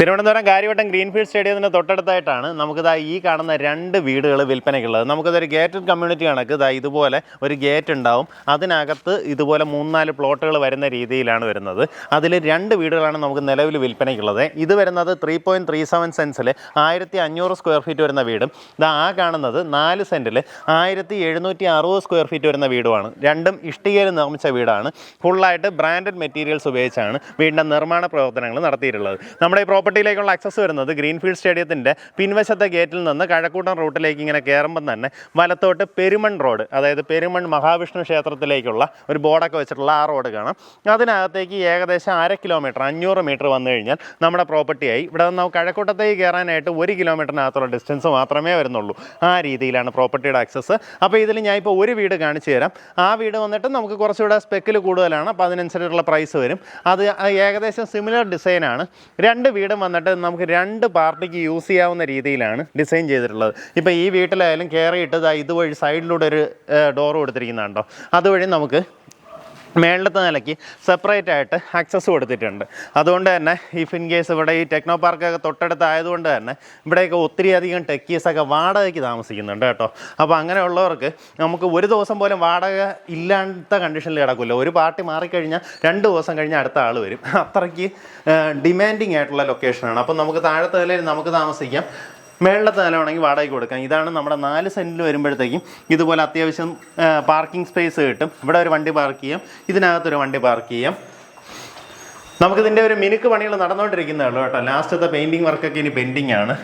Thiruvananthapuram Karyavattom greenfield സ്റ്റേഡിയത്തിന് തൊട്ടടുത്തായിട്ടാണ് നമുക്കിതാ ഈ കാണുന്ന രണ്ട് വീടുകൾ വിൽപ്പനയ്ക്കുള്ളത്. നമുക്കിതൊരു ഗേറ്റഡ് കമ്മ്യൂണിറ്റി കണക്ക് ഇതാ ഇതുപോലെ ഒരു ഗേറ്റ് ഉണ്ടാവും. അതിനകത്ത് ഇതുപോലെ മൂന്നാൽ പ്ലോട്ടുകൾ വരുന്ന രീതിയിലാണ് വരുന്നത്. അതിൽ രണ്ട് വീടുകളാണ് നമുക്ക് നിലവിൽ വിൽപ്പനയ്ക്കുള്ളത്. ഇത് വരുന്നത് ത്രീ പോയിന്റ് ത്രീ സെവൻ സെൻസിൽ ആയിരത്തി അഞ്ഞൂറ് സ്ക്വയർ ഫീറ്റ് വരുന്ന വീടും. ഇതാ ആ കാണുന്നത് നാല് സെന്റിൽ ആയിരത്തി എഴുന്നൂറ്റി അറുപത് സ്ക്വയർ ഫീറ്റ് വരുന്ന വീടുമാണ്. രണ്ടും ഇഷ്ടികയിൽ നിർമ്മിച്ച വീടാണ്. ഫുള്ളായിട്ട് ബ്രാൻഡഡ് മെറ്റീരിയൽസ് ഉപയോഗിച്ചാണ് വീടിന്റെ നിർമ്മാണ പ്രവർത്തനങ്ങൾ നടത്തിയിട്ടുള്ളത്. നമ്മുടെ ഈ പ്രോപ്പർട്ടിയിലേക്കുള്ള ആക്സസ് വരുന്നത് ഗ്രീൻഫീൽഡ് സ്റ്റേഡിയത്തിന്റെ പിൻവശത്തെ ഗേറ്റിൽ നിന്ന് കഴക്കൂട്ടം റൂട്ടിലേക്ക് ഇങ്ങനെ കയറുമ്പം തന്നെ വലത്തോട്ട് പെരുമൺ റോഡ് അതായത് പെരുമൺ മഹാവിഷ്ണു ക്ഷേത്രത്തിലേക്കുള്ള ഒരു ബോർഡൊക്കെ വെച്ചിട്ടുള്ള ആ റോഡ് കാണാം. അതിനകത്തേക്ക് ഏകദേശം അര കിലോമീറ്റർ അഞ്ഞൂറ് മീറ്റർ വന്നു കഴിഞ്ഞാൽ നമ്മുടെ പ്രോപ്പർട്ടിയായി ഇവിടെ നിന്ന് കഴക്കൂട്ടത്തേക്ക് കയറാനായിട്ട് ഒരു കിലോമീറ്ററിനകത്തുള്ള ഡിസ്റ്റൻസ് മാത്രമേ വരുന്നുള്ളൂ. ആ രീതിയിലാണ് പ്രോപ്പർട്ടിയുടെ ആക്സസ് അപ്പോൾ ഇതിൽ ഞാൻ ഇപ്പോൾ ഒരു വീട് കാണിച്ചു തരാം. ആ വീട് വന്നിട്ട് നമുക്ക് കുറച്ചുകൂടെ സ്പെക്കിൽ കൂടുതലാണ്. അപ്പോൾ അതിനനുസരിച്ചുള്ള പ്രൈസ് വരും. അത് ഏകദേശം സിമിലർ ഡിസൈനാണ് രണ്ട് വീടും വന്നിട്ട് നമുക്ക് രണ്ട് പാർട്ടിക്ക് യൂസ് ചെയ്യാവുന്ന രീതിയിലാണ് ഡിസൈൻ ചെയ്തിട്ടുള്ളത്. ഇപ്പോൾ ഈ വീട്ടിലായാലും കയറിയിട്ട് ഇതുവഴി സൈഡിലൂടെ ഒരു ഡോർ കൊടുത്തിരിക്കുന്നുണ്ടോ? അതുവഴി നമുക്ക് മേളിലത്തെ നിലയ്ക്ക് സെപ്പറേറ്റ് ആയിട്ട് ആക്സസ് കൊടുത്തിട്ടുണ്ട്. അതുകൊണ്ട് തന്നെ ഇഫ് ഇൻ കേസ് ഇവിടെ ഈ ടെക്നോ പാർക്കൊക്കെ തൊട്ടടുത്ത് ആയതുകൊണ്ട് തന്നെ ഇവിടെയൊക്കെ ഒത്തിരി അധികം ടെക്കീസൊക്കെ വാടകയ്ക്ക് താമസിക്കുന്നുണ്ട് കേട്ടോ. അപ്പോൾ അങ്ങനെയുള്ളവർക്ക് നമുക്ക് ഒരു ദിവസം പോലും വാടക ഇല്ലാത്ത കണ്ടീഷനിൽ കിടക്കില്ല ഒരു പാർട്ടി മാറിക്കഴിഞ്ഞാൽ രണ്ട് ദിവസം കഴിഞ്ഞാൽ അടുത്ത ആൾ വരും. അത്രയ്ക്ക് ഡിമാൻഡിങ് ആയിട്ടുള്ള ലൊക്കേഷനാണ് അപ്പോൾ നമുക്ക് താഴത്തെ നിലയിൽ നമുക്ക് താമസിക്കാം. മേളിലത്തെ നിലമാണെങ്കിൽ വാടകയ്ക്ക് കൊടുക്കാം. ഇതാണ് നമ്മുടെ നാല് സെന്റിൽ വരുമ്പോഴത്തേക്കും ഇതുപോലെ അത്യാവശ്യം പാർക്കിംഗ് സ്പേസ് കിട്ടും. ഇവിടെ ഒരു വണ്ടി പാർക്ക് ചെയ്യാം. ഇതിനകത്തൊരു വണ്ടി പാർക്ക് ചെയ്യാം. നമുക്കിതിന്റെ ഒരു മിനുക്ക് പണികൾ നടന്നുകൊണ്ടിരിക്കുന്നേ ഉള്ളൂ കേട്ടോ. ലാസ്റ്റത്തെ പെയിന്റിങ് വർക്കൊക്കെ ഇനി പെൻഡിങ് ആണ്.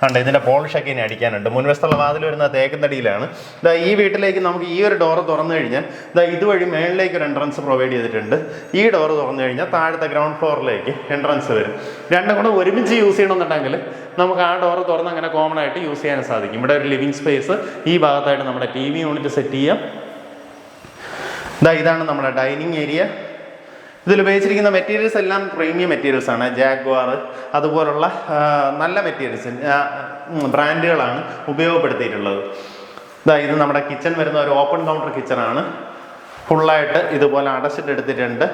കണ്ടോ ഇതിന്റെ പോളിഷൊക്കെ ഇനി അടിക്കാനുണ്ട്. മുൻവശത്തുള്ള വാതിൽ വരുന്ന തേക്കുന്നടിയിലാണ് ഇതാ ഈ വീട്ടിലേക്ക് നമുക്ക് ഈ ഒരു ഡോറ് തുറന്നു കഴിഞ്ഞാൽ ഇതാ ഇതുവഴി മേളിലേക്ക് ഒരു എൻട്രൻസ് പ്രൊവൈഡ് ചെയ്തിട്ടുണ്ട്. ഈ ഡോറ് തുറന്നു കഴിഞ്ഞാൽ താഴത്തെ ഗ്രൗണ്ട് ഫ്ലോറിലേക്ക് എൻട്രൻസ് വരും. രണ്ടും കൂടെ ഒരുമിച്ച് യൂസ് ചെയ്യണമെന്നുണ്ടെങ്കിൽ നമുക്ക് ആ ഡോറ് തുറന്ന് അങ്ങനെ കോമൺ ആയിട്ട് യൂസ് ചെയ്യാൻ സാധിക്കും. ഇവിടെ ഒരു ലിവിങ് സ്പേസ് ഈ ഭാഗത്തായിട്ട് നമ്മുടെ ടി വി യൂണിറ്റ് സെറ്റ് ചെയ്യാം. ഇതാ ഇതാണ് നമ്മുടെ ഡൈനിങ് ഏരിയ ഇതിൽ ഉപയോഗിച്ചിരിക്കുന്ന മെറ്റീരിയൽസ് എല്ലാം പ്രീമിയം മെറ്റീരിയൽസ് ആണ്. ജാഗ്വാർ അതുപോലുള്ള നല്ല മെറ്റീരിയൽസ് ബ്രാൻഡുകളാണ് ഉപയോഗപ്പെടുത്തിയിട്ടുള്ളത്. ഇതാ ഇത് നമ്മുടെ കിച്ചൺ വരുന്ന ഒരു ഓപ്പൺ കൗണ്ടർ കിച്ചണാണ് ഫുള്ളായിട്ട് ഇതുപോലെ അടച്ചിട്ട് എടുത്തിട്ടുണ്ട്.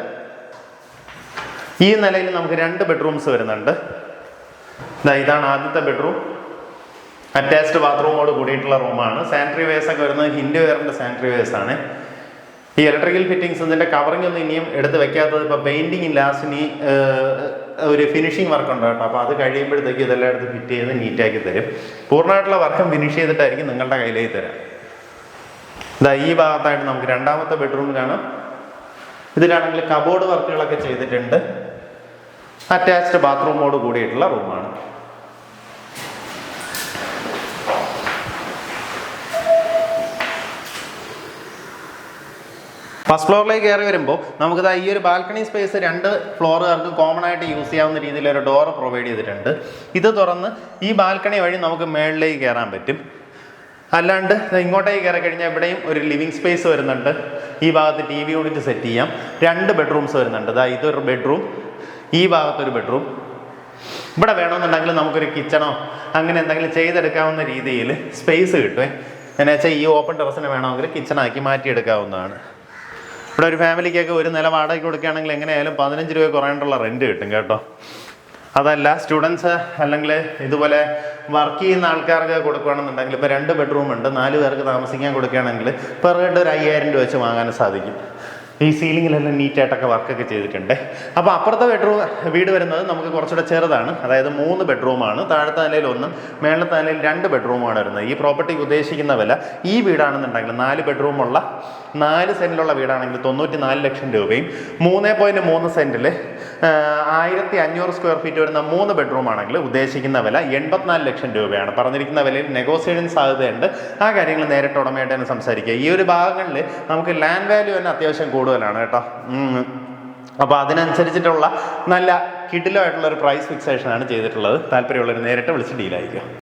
ഈ നിലയിൽ നമുക്ക് രണ്ട് ബെഡ്റൂംസ് വരുന്നുണ്ട്. ഇതാ ഇതാണ് ആദ്യത്തെ ബെഡ്റൂം അറ്റാച്ച്ഡ് ബാത്റൂമോട് കൂടിയിട്ടുള്ള റൂമാണ് സാനിറ്ററി വേസ് ഒക്കെ വരുന്നത് ഹിൻഡ് വെയറിന്റെ സാനിറ്ററി വേസ് ആണ്. ഈ ഇലക്ട്രിക്കൽ ഫിറ്റിങ്സ് ഇതിന്റെ കവറിംഗ് ഒന്നും ഇനിയും എടുത്ത് വെക്കാത്തത് ഇപ്പോൾ പെയിന്റിങ് ലാസ്റ്റിന് ഒരു ഫിനിഷിംഗ് വർക്ക് ഉണ്ട് കേട്ടോ. അപ്പോൾ അത് കഴിയുമ്പോഴത്തേക്ക് ഇതെല്ലാം എടുത്ത് ഫിറ്റ് ചെയ്ത് നീറ്റാക്കി തരും. പൂർണമായിട്ടുള്ള വർക്കും ഫിനിഷ് ചെയ്തിട്ടായിരിക്കും നിങ്ങളുടെ കയ്യിലേക്ക് തരാം. ഇതാ ഈ ഭാഗത്തായിട്ട് നമുക്ക് രണ്ടാമത്തെ ബെഡ്റൂം കാണാം. ഇതിലാണെങ്കിൽ കബോർഡ് വർക്കുകളൊക്കെ ചെയ്തിട്ടുണ്ട്. അറ്റാച്ച്ഡ് ബാത്റൂമോട് കൂടിയിട്ടുള്ള റൂമാണ് ഫസ്റ്റ് ഫ്ലോറിലേക്ക് കയറി വരുമ്പോൾ നമുക്കിത് ഈ ഒരു ബാൽക്കണി സ്പേസ് രണ്ട് ഫ്ലോറുകാർക്ക് കോമൺ ആയിട്ട് യൂസ് ചെയ്യാവുന്ന രീതിയിൽ ഒരു ഡോർ പ്രൊവൈഡ് ചെയ്തിട്ടുണ്ട്. ഇത് തുറന്ന് ഈ ബാൽക്കണി വഴി നമുക്ക് മേളിലേക്ക് കയറാൻ പറ്റും. അല്ലാണ്ട് ഇങ്ങോട്ടേക്ക് കയറി കഴിഞ്ഞാൽ ഇവിടെയും ഒരു ലിവിങ് സ്പേസ് വരുന്നുണ്ട്. ഈ ഭാഗത്ത് ടി വി യൂണിറ്റ് സെറ്റ് ചെയ്യാം. രണ്ട് ബെഡ്റൂംസ് വരുന്നുണ്ട്. ഇതാ ഇതൊരു ബെഡ്റൂം ഈ ഭാഗത്തൊരു ബെഡ്റൂം ഇവിടെ വേണമെന്നുണ്ടെങ്കിൽ നമുക്കൊരു കിച്ചണോ അങ്ങനെ എന്തെങ്കിലും ചെയ്തെടുക്കാവുന്ന രീതിയിൽ സ്പേസ് കിട്ടുമേ എന്നുവെച്ചാൽ ഈ ഓപ്പൺ ടെറസിന് വേണമെങ്കിൽ കിച്ചണാക്കി മാറ്റിയെടുക്കാവുന്നതാണ്. ഇവിടെ ഒരു ഫാമിലിക്കൊക്കെ ഒരു നില വാടകയ്ക്ക് കൊടുക്കുകയാണെങ്കിൽ എങ്ങനെയായാലും പതിനഞ്ച് രൂപ കുറയാനുള്ള റെന്റ് കിട്ടും കേട്ടോ. അതല്ല സ്റ്റുഡൻസ് അല്ലെങ്കിൽ ഇതുപോലെ വർക്ക് ചെയ്യുന്ന ആൾക്കാർക്ക് കൊടുക്കുകയാണെന്നുണ്ടെങ്കിൽ ഇപ്പോൾ രണ്ട് ബെഡ്റൂം ഉണ്ട് നാല് പേർക്ക് താമസിക്കാൻ കൊടുക്കുകയാണെങ്കിൽ പെർ ഹെഡ് ഒരു അയ്യായിരം രൂപ വെച്ച് വാങ്ങാൻ സാധിക്കും. ഈ സീലിങ്ങിലെല്ലാം നീറ്റായിട്ടൊക്കെ വർക്കൊക്കെ ചെയ്തിട്ടുണ്ട്. അപ്പോൾ അപ്പുറത്തെ ബെഡ്റൂം വീട് വരുന്നത് നമുക്ക് കുറച്ചുകൂടെ ചെറുതാണ്. അതായത് മൂന്ന് ബെഡ്റൂമാണ് താഴത്തെ നിലയിൽ ഒന്നും മേളത്തെ നിലയിൽ രണ്ട് ബെഡ്റൂമാണ് വരുന്നത്. ഈ പ്രോപ്പർട്ടിക്ക് ഉദ്ദേശിക്കുന്ന വില ഈ വീടാണെന്നുണ്ടെങ്കിൽ നാല് ബെഡ്റൂമുള്ള നാല് സെന്റിലുള്ള വീടാണെങ്കിൽ തൊണ്ണൂറ്റി നാല് ലക്ഷം രൂപയും മൂന്ന് പോയിന്റ് മൂന്ന് സെന്റിൽ ആയിരത്തി അഞ്ഞൂറ് സ്ക്വയർ ഫീറ്റ് വരുന്ന മൂന്ന് ബെഡ്റൂം ആണെങ്കിൽ ഉദ്ദേശിക്കുന്ന വില എൺപത്തിനാല് ലക്ഷം രൂപയാണ്. പറഞ്ഞിരിക്കുന്ന വിലയിൽ നെഗോസിയേഷൻ സാധ്യതയുണ്ട്. ആ കാര്യങ്ങൾ നേരിട്ട് ഉടമയായിട്ട് തന്നെ സംസാരിക്കുക ഈ ഒരു ഭാഗങ്ങളിൽ നമുക്ക് ലാൻഡ് വാല്യൂ തന്നെ അത്യാവശ്യം കൂടുതലാണ് കേട്ടോ. അപ്പോൾ അതിനനുസരിച്ചിട്ടുള്ള നല്ല കിടിലമായിട്ടുള്ള ഒരു പ്രൈസ് ഫിക്സേഷനാണ് ചെയ്തിട്ടുള്ളത്. താല്പര്യമുള്ളവർ നേരിട്ട് വിളിച്ച് ഡീലായിരിക്കും